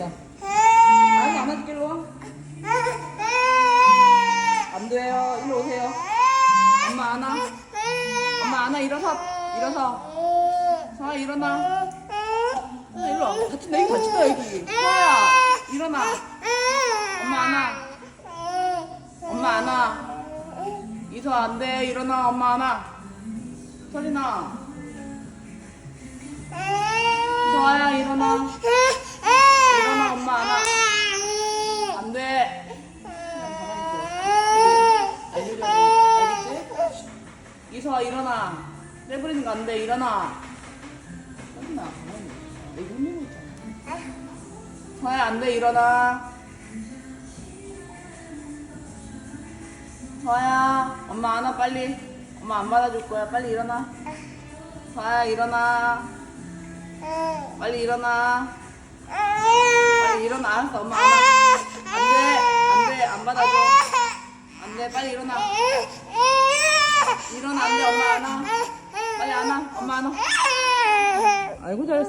시간. 아유, 안 할게요. 안 돼요. 일로 오세요. 엄마 안아. 엄마 안아, 일어서. 일어서. 서아, 일어나. 서아, 일로 와. 같이 내 같이 떠, 여기. 서아야, 일어나. 엄마 안아. 엄마 안아. 이서 안 돼. 일어나, 엄마 안아. 설이나. 서아야, 일어나. 이서아 일어나. 떼부리는 거 안 돼. 일어나. 서린아. 가만히. 내 눈이 있잖아. 서아야 안 돼. 일어나. 서아야 엄마 안아 빨리. 엄마 안 받아줄 거야. 빨리 일어나. 서아야 일어나. 빨리 일어나. 빨리 일어나. 알았어. 엄마 안아. 안 돼. 안 돼. 안 받아줘. 안 돼. 빨리 일어나. 일어나. 안 돼. 엄마 안아. 엄마 안아. 아이고 잘했어.